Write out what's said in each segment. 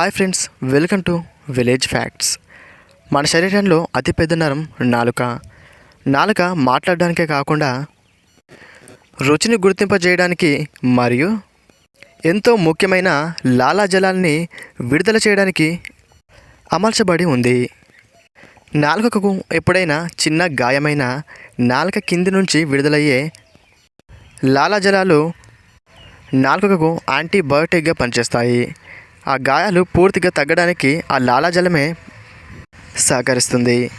Hi friends welcome to village facts మన శరీరంలో అతిపెద్ద నరం నాలుక. నాలుక మాట్లాడడానికే కాకుండా రుచిని గుర్తింపజేయడానికి మరియు ఎంతో ముఖ్యమైన లాలాజలాల్ని విడుదల చేయడానికి అమర్చబడి ఉంది. నాలుకకు ఎప్పుడైనా చిన్న గాయమైన నాలుక కింది నుంచి విడుదలయ్యే లాలాజలాలు నాలుకకు యాంటీబయోటిక్గా పనిచేస్తాయి. ఆ గాయాలు పూర్తిగా తగ్గడానికి ఆ లాలాజలమే సహకరిస్తుంది.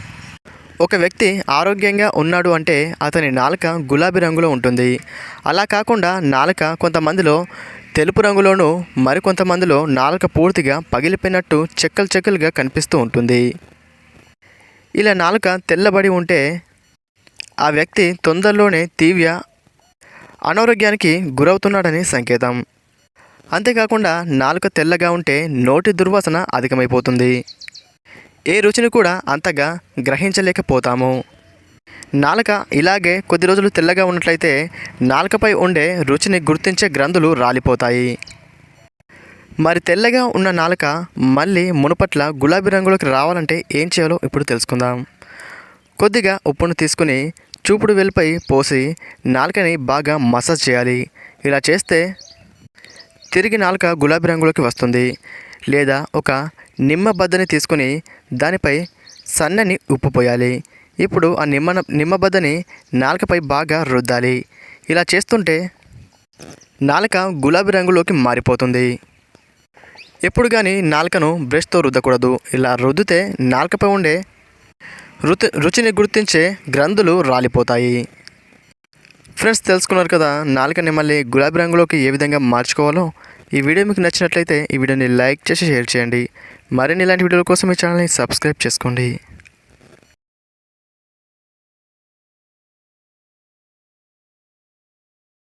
ఒక వ్యక్తి ఆరోగ్యంగా ఉన్నాడు అంటే అతని నాలుక గులాబీ రంగులో ఉంటుంది. అలా కాకుండా నాలుక కొంతమందిలో తెలుపు రంగులోనూ మరికొంతమందిలో నాలుక పూర్తిగా పగిలిపోయినట్టు చెక్కలు చెక్కలుగా కనిపిస్తూ ఉంటుంది. ఇలా నాలుక తెల్లబడి ఉంటే ఆ వ్యక్తి తొందరలోనే తీవ్ర అనారోగ్యానికి గురవుతున్నాడని సంకేతం. అంతేకాకుండా నాలుక తెల్లగా ఉంటే నోటి దుర్వాసన అధికమైపోతుంది. ఏ రుచిని కూడా అంతగా గ్రహించలేకపోతాము. నాలుక ఇలాగే కొద్ది రోజులు తెల్లగా ఉన్నట్లయితే నాలుకపై ఉండే రుచిని గుర్తించే గ్రంథులు రాలిపోతాయి. మరి తెల్లగా ఉన్న నాలుక మళ్ళీ మునుపట్ల గులాబీ రంగులోకి రావాలంటే ఏం చేయాలో ఇప్పుడు తెలుసుకుందాం. కొద్దిగా ఉప్పును తీసుకుని చూపుడు వెలుపై పోసి నాలుకని బాగా మసాజ్ చేయాలి. ఇలా చేస్తే తిరిగి నాలుక గులాబీ రంగులోకి వస్తుంది. లేదా ఒక నిమ్మ బద్దని తీసుకుని దానిపై సన్నని ఉప్పు పోయాలి. ఇప్పుడు ఆ నిమ్మ నిమ్మబద్దని నాలుకపై బాగా రుద్దాలి. ఇలా చేస్తుంటే నాలుక గులాబీ రంగులోకి మారిపోతుంది. ఎప్పుడు కానీ నాలుకను బ్రష్తో రుద్దకూడదు. ఇలా రుద్దితే నాలుకపై ఉండే రుచి రుచిని గుర్తించే గ్రంథులు రాలిపోతాయి. ఫ్రెండ్స్ తెలుసుకున్నారు కదా నాలుకని మళ్ళీ గులాబీ రంగులోకి ఏ విధంగా మార్చుకోవాలో? ఈ వీడియో మీకు నచ్చినట్లయితే ఈ వీడియోని లైక్ చేసి షేర్ చేయండి. మరిన్ని ఇలాంటి వీడియోల కోసం ఈ ఛానల్ని సబ్స్క్రైబ్ చేసుకోండి.